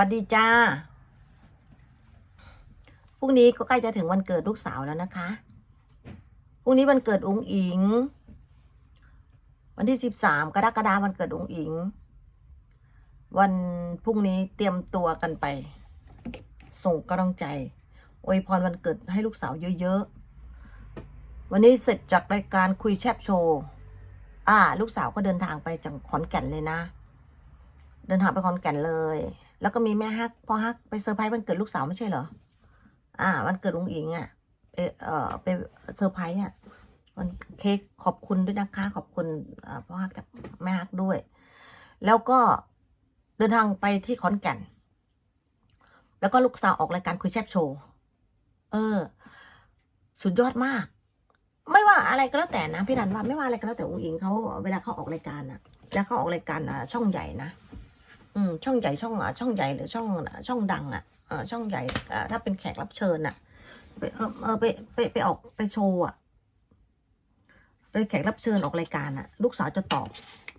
วัสดีจ้า พรุ่งนี้ก็ใกล้จะถึงวันเกิดลูกสาวแล้วนะคะ พรุ่งนี้วันเกิดองค์อิง วันที่สิบสามกรกฎาคมวันเกิดองค์อิง วันพรุ่งนี้เตรียมตัวกันไป ส่งกำลังใจอวยพรวันเกิดให้ลูกสาวเยอะๆ วันนี้เสร็จจากรายการคุยแชบโชว์อ่า ลูกสาวก็เดินทางไปจากขอนแก่นเลยนะ เดินทางไปขอนแก่นเลย แล้วก็มีแม่ฮักพ่อฮักไปเซอร์ไพรส์วันเกิดลูกสาวไม่ใช่เหรอ อ่าวันเกิดลุงอิงอะเอ่อไปเซอร์ไพรส์อะวันเค้กขอบคุณด้วยนะคะ ขอบคุณพ่อฮักกับแม่ฮักด้วย แล้วก็เดินทางไปที่ขอนแก่น แล้วก็ลูกสาวออกรายการคุยแซบโชว์เออ สุดยอดมาก ไม่ว่าอะไรก็แล้วแต่นะพี่รันว่าไม่ว่าอะไรก็แล้วแต่องค์อิงเขาเวลาเขาออกรายการอะแล้วเขาออกรายการอะช่องใหญ่นะ อืมช่องใหญ่ช่องอะช่องใหญ่หรือช่องช่องดังอะเออช่องใหญ่อ่ถ้าเป็นแขกรับเชิญอะไปเออเออไปไปไปออกไปโชว์อะไปแขกรับเชิญออกรายการอะ ลูกสาวจะตอบ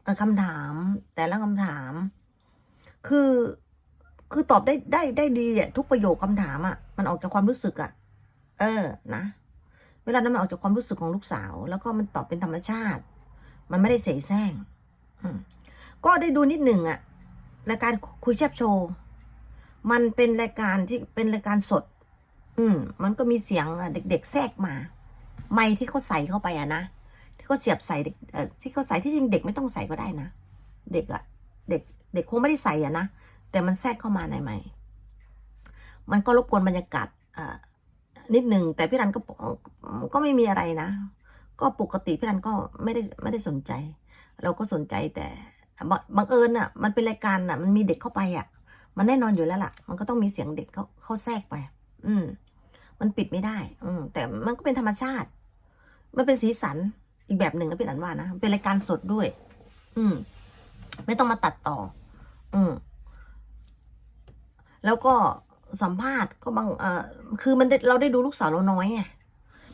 เออคำถามแต่ละคำถาม คือคือตอบได้ได้ได้ดีอะทุกประโยคคำถามอะมันออกจากความรู้สึกอะ เออนะเวลานั้นมันออกจากความรู้สึกของลูกสาว แล้วก็มันตอบเป็นธรรมชาติ มันไม่ได้เสแสร้งอืมก็ได้ดูนิดหนึ่งอะ รายการคุยแชบโชว์ มันเป็นรายการที่เป็นรายการสด อืม มันก็มีเสียงเด็ก ๆ แทรกมา ไม้ที่เขาใส่เข้าไปอะนะ ที่เขาเสียบใส่เด็กที่เขาใส่ที่จริงเด็กไม่ต้องใส่ก็ได้นะ เด็กอะเด็ก เด็กคงไม่ได้ใส่อะนะ แต่มันแทรกเข้ามาในไม้มันก็รบกวนบรรยากาศอ่านิดหนึ่งแต่พี่รันก็ก็ไม่มีอะไรนะ ก็ปกติพี่รันก็ไม่ได้ไม่ได้สนใจ เราก็สนใจแต่ บังเอิญอะ มันเป็นรายการอะ มันมีเด็กเข้าไปอะ มันแน่นอนอยู่แล้วล่ะ มันก็ต้องมีเสียงเด็กเขาเข้าแทรกไป อืม มันปิดไม่ได้ อืม แต่มันก็เป็นธรรมชาติ มันเป็นสีสันอีกแบบหนึ่งนะพี่อันว่านะ เป็นรายการสดด้วย อืม ไม่ต้องมาตัดต่อ อืม แล้วก็สัมภาษณ์ก็บางเอ่อคือมันได้เราได้ดูลูกสาวเราน้อยไง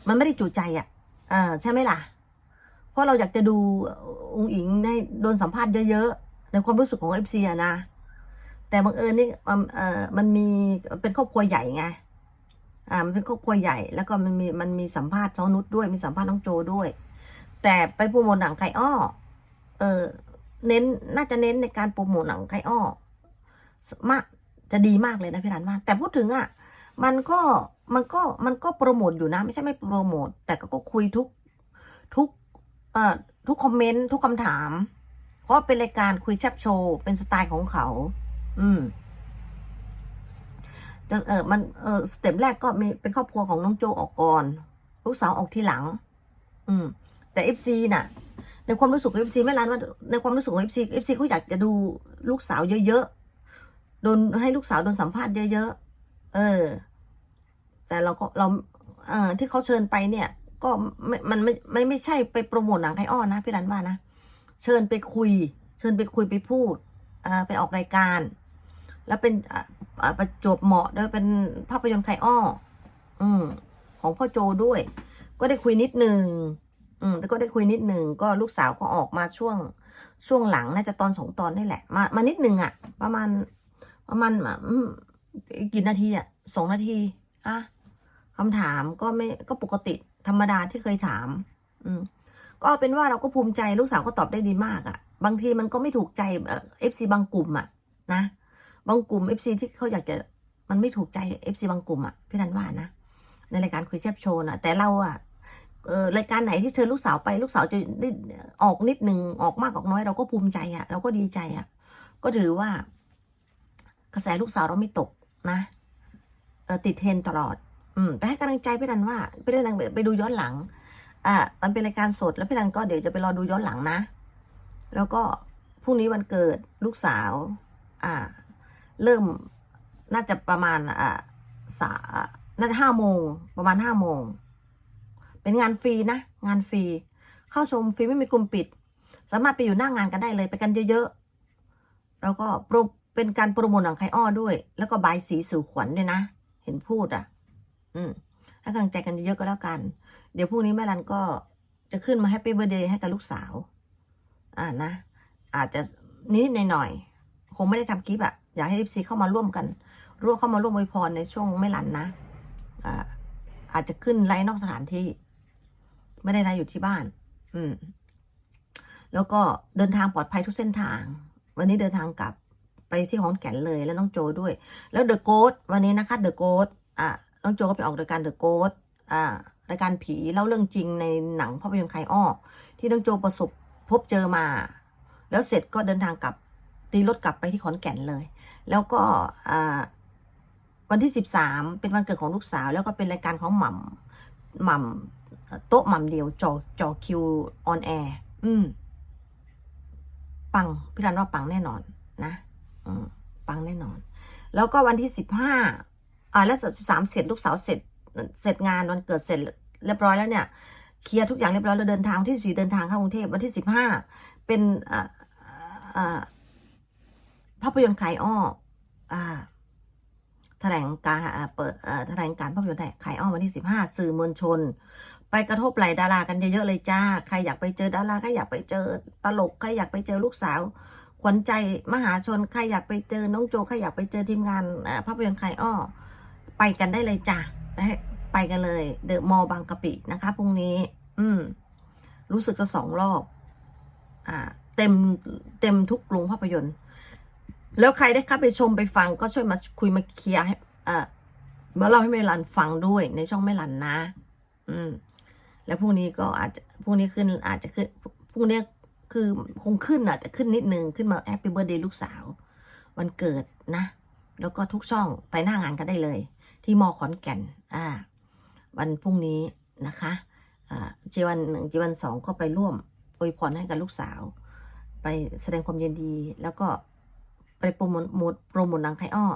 มันไม่ได้จูใจอะ เออใช่ไหมล่ะ เพราะเราอยากจะดูองค์อิงได้โดนสัมภาษณ์เยอะๆ ในความรู้สึกของเอฟซีอะนะ แต่บังเอิญนี่มันเออมันมีเป็นครอบครัวใหญ่ไงอ่ามันเป็นครอบครัวใหญ่ แล้วก็มันมีมันมีสัมภาษณ์น้องนุชด้วยมีสัมภาษณ์น้องโจด้วย แต่ไปโปรโมทหนังไก่อ้อเออเน้นน่าจะเน้นในการโปรโมทหนังไก่อ้อมากจะดีมากเลยนะพี่รันมาก แต่พูดถึงอะมันก็มันก็มันก็โปรโมทอยู่นะ ไม่ใช่ไม่โปรโมทแต่ก็ก็คุยทุกทุก เอ่อทุกคอมเมนต์ทุกคำถาม เพราะเป็นรายการคุยแชบโชว์เป็นสไตล์ของเขา อืมจะเออมันเออสเต็ปแรกก็มีเป็นครอบครัวของน้องโจออกก่อนลูกสาวออกทีหลัง อืม แต่เอฟซีน่ะ ในความรู้สึกของเอฟซีไม่ร้านว่าในความรู้สึกของเอฟซีเอฟซีเขาอยากจะดูลูกสาวเยอะๆโดนให้ลูกสาวโดนสัมภาษณ์เยอะๆเออ แต่เราก็เราเอ่อที่เขาเชิญไปเนี่ย ก็มันไม่ไม่ไม่ใช่ไปโปรโมทหนังไคอ้อนนะพี่รันว่านะเชิญไปคุย เชิญไปคุยไปพูดอ่าไปออกรายการ แล้วเป็นอ่าประจบเหมาะด้วยเป็นภาพยนตร์ไคอ้อ อืมของพ่อโจด้วย ก็ได้คุยนิดนึงอืมแต่ก็ได้คุยนิดนึงก็ลูกสาวก็ออกมาช่วงช่วงหลังน่าจะตอนสองตอนนี่แหละ มามานิดนึงอะประมาณประมาณอืมกี่นาทีอะสองนาทีอะคำถามก็ไม่ก็ปกติ ธรรมดาที่เคยถาม อืมก็เป็นว่าเราก็ภูมิใจลูกสาวก็ตอบได้ดีมากอะ่ะ บางทีมันก็ไม่ถูกใจเอฟซีบางกลุ่มอะ่ะ นะ บางกลุ่มเอฟซีที่เขาอยากจะมันไม่ถูกใจเอฟซีบางกลุ่มอะ่ะพี่นันว่านะในรายการคุยแซบโชว์นะแต่เราอะ่ะเออรายการไหนที่เชิญลูกสาวไปลูกสาวจะได้ออกนิดหนึ่งออกมากออกน้อย เราก็ภูมิใจอะ่ะ เราก็ดีใจอะ่ะ ก็ถือว่า กระแสลูกสาวเราไม่ตกนะเออติดเทรนตลอด อืมแต่ให้กำลังใจพี่นันว่าพี่นันไปดูย้อนหลัง อะมันเป็นรายการสดแล้วพี่นันก็เดี๋ยวจะไปรอดูย้อนหลังนะ แล้วก็พรุ่งนี้วันเกิดลูกสาว อ่า เริ่มน่าจะประมาณอ่าสาน่าจะห้าโมงประมาณห้าโมงเป็นงานฟรีนะงานฟรีเข้าชมฟรีไม่มีกลุ่มปิด สามารถไปอยู่หน้างานกันได้เลยไปกันเยอะๆแล้วก็โปรเป็นการโปรโมทหนังไคอ้อด้วย แล้วก็บายสีสู่ขวัญด้วยนะ เห็นพูดอะ อืมให้กำลังใจกันเยอะก็แล้วกัน เดี๋ยวพรุ่งนี้แม่รันก็จะขึ้นมาแฮปปี้เบ t ร์เดย์ให้กับลูกสาว อ่านะ อาจจะนิดๆหน่อยๆคงไม่ได้ทำคลิปอะอยากให้ FC เข้ามาร่วมกันร่วมเข้ามาร่วมอวยพรในช่วงไม่หลันนะอ่าอาจจะขึ้นไลฟ์นอกสถานที่ ไม่ได้ไลฟ์อยู่ที่บ้าน อืม แล้วก็เดินทางปลอดภัยทุกเส้นทาง วันนี้เดินทางกลับไปที่ขอนแก่นเลยแล้วน้องโจด้วย แล้วเดอะโกดวันนี้นะคะเดอะโกดอะ น้องโจก็ไปออกรายการเดอะโกดอ่ารายการผีเล่าเรื่องจริงในหนังภาพยนตร์ไคอ้อที่น้องโจประสบพบเจอมา แล้วเสร็จก็เดินทางกลับตีรถกลับไปที่ขอนแก่นเลย แล้วก็อ่าวันที่สิบสามเป็นวันเกิดของลูกสาว แล้วก็เป็นรายการของหม่ำหม่ำโต๊ะหม่ำเดียวจอจอคิวออนแอร์อืมปังพี่รันว่าปังแน่นอนนะ อืมปังแน่นอน แล้วก็วันที่สิบห้า อ่าแล้วสิบสามเสร็จลูกสาวเสร็จเสร็จงานวันเกิดเสร็จเรียบร้อยแล้วเนี่ยเคลียร์ทุกอย่างเรียบร้อยแล้วเดินทางที่สี่เดินทางเข้ากรุงเทพวันที่สิบห้าเป็นอ่าอ่าภาพยนตร์ขายอ้ออ่าแถลงการเปิดแถลงการภาพยนตร์ขายอ้อวันที่สิบห้าสื่อมวลชน ไปกระทบไหลดารากันเยอะๆเลยจ้า ใครอยากไปเจอดาราใครอยากไปเจอตลกใครอยากไปเจอลูกสาวขวัญใจมหาชนใครอยากไปเจอน้องโจใครอยากไปเจอทีมงานภาพยนตร์ขายอ้อ ไปกันได้เลยจ้าไปกันเลย เดอะมอลล์บางกะปินะคะพรุ่งนี้ อืม รู้สึกจะสองรอบ อ่า เต็มเต็มทุกโรงภาพยนตร์ แล้วใครได้เข้าไปชมไปฟังก็ช่วยมาคุยมาเคลียร์ให้อ่ามาเล่าให้แม่รันฟังด้วยในช่องแม่รันนะ อืม แล้วพรุ่งนี้ก็อาจจะพรุ่งนี้ขึ้นอาจจะขึ้นพรุ่งนี้คือคงขึ้นอะแต่ขึ้นนิดนึงขึ้นมาแอปปี้เบ t ร์เดย์ลูกสาว วันเกิดนะ แล้วก็ทุกช่องไปหน้างานกันได้เลย ที่มอขอนแก่น อ่า วันพรุ่งนี้นะคะอ่าจีวันหนึ่งจีวันสองก็ไปร่วมอวยพรให้กับลูกสาว ไปแสดงความยินดี แล้วก็ไปโปรโมทโปรโมทหนังไทยอ้อ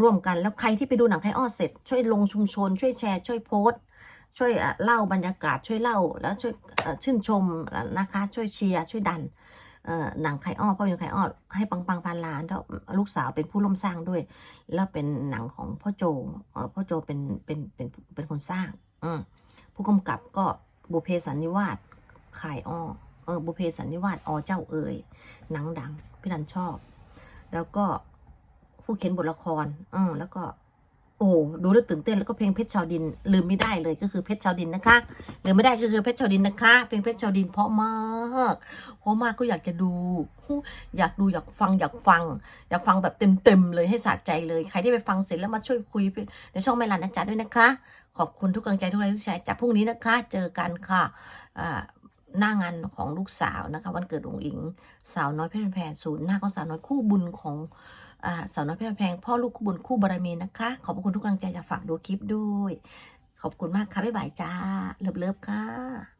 ร่วมกันแล้วใครที่ไปดูหนังไทยอ้อเสร็จ ช่วยลงชุมชน ช่วยแชร์ช่วยโพสช่วยเล่าบรรยากาศช่วยเล่าแล้วช่วยชื่นชมนะคะ ช่วยเชียร์ช่วยดัน หนังไคอ้อภาพยนตร์ไคอ้อให้ปังปังพันล้านแล้วลูกสาวเป็นผู้ร่วมสร้างด้วย แล้วเป็นหนังของพ่อโจเออพ่อโจเป็นเป็นเป็นเป็นคนสร้างอืผู้กำกับก็บุเพสันนิวาสขายอ้อเออบุเพสันนิวาสอเจ้าเอ๋ยหนังดังพี่รันชอบ แล้วก็ผู้เขียนบทละครอืมแล้วก็ อ้โหดูแล้วตื่นเต้นแล้วก็เพลงเพชรชาวดิน ลืมไม่ได้เลยก็คือเพชรชาวดินนะคะลืมไม่ได้ก็คือเพชรชาวดินนะคะ เพลงเพชรชาวดินเพราะมากเพราะมากก็อยากจะดู อยากดูอยากฟังอยากฟัง อยากฟังแบบเต็มๆเลยให้สะใจเลยใครที่ไปฟังเสร็จแล้วมาช่วยคุยในช่องไม่ลันนะจ๊ะด้วยนะคะ ขอบคุณทุกกำลังใจทุกไลค์ทุกแชร์จากพรุ่งนี้นะคะ เจอกันค่ะหน้างานของลูกสาวนะคะ วันเกิดองค์อิง สาวน้อยเพชรแพงศูนย์หน้าของสาวน้อยคู่บุญของ สาวน้อยเพชรแพงพ่อลูกคู่บุญคู่บารมีนะคะ ขอบคุณทุกกำลังใจจะฝากดูคลิปด้วย ขอบคุณมากค่ะบ๊ายบายจ้าเลิฟๆค่ะ